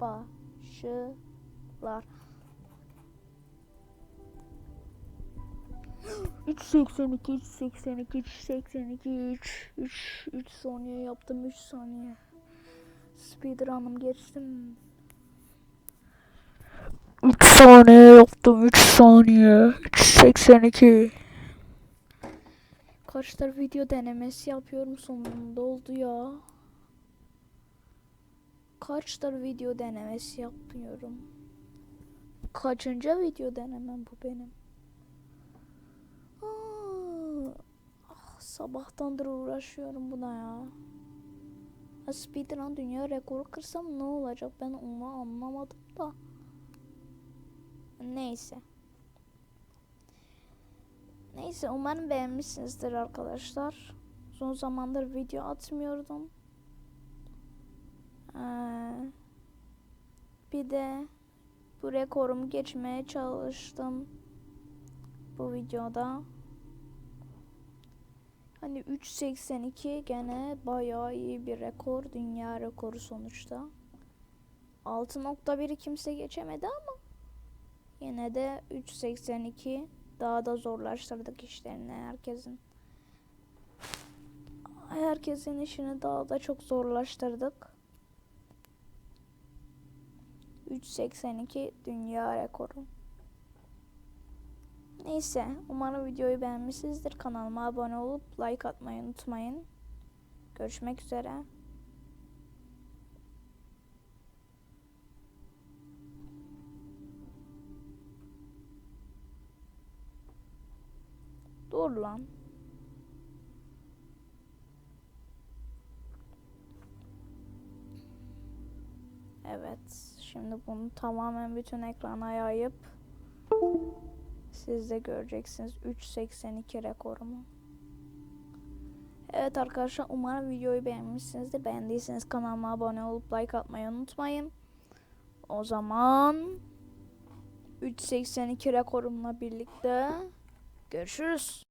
başlar. 382 382 382 3 3 3 saniye yaptım 3 saniye. Speedrun'ım geçtim. 3 saniye yaptım 3 saniye 382 Kaçtır video denemesi yapıyorum sonunda oldu ya. Kaçtır video denemesi yapıyorum. Kaçıncı video denemem bu benim? Aa, ah, sabahtandır uğraşıyorum buna ya. Ha, Speedrun dünya rekoru kırsam ne olacak ben onu anlamadım da. Neyse. Neyse umarım beğenmişsinizdir arkadaşlar. Son zamandır video atmıyordum. Ee, bir de bu rekorumu geçmeye çalıştım bu videoda. Hani 3.82 gene bayağı iyi bir rekor. Dünya rekoru sonuçta. 6.1'i kimse geçemedi ama yine de 3.82 daha da zorlaştırdık işlerini herkesin. Herkesin işini daha da çok zorlaştırdık. 3.82 dünya rekoru. Neyse, umarım videoyu beğenmişsinizdir. Kanalıma abone olup like atmayı unutmayın. Görüşmek üzere. Dur lan. Evet, şimdi bunu tamamen bütün ekrana yayıp siz de göreceksiniz 3.82 rekorumu. Evet arkadaşlar umarım videoyu beğenmişsinizdir. Beğendiyseniz kanalıma abone olup like atmayı unutmayın. O zaman 3.82 rekorumla birlikte görüşürüz.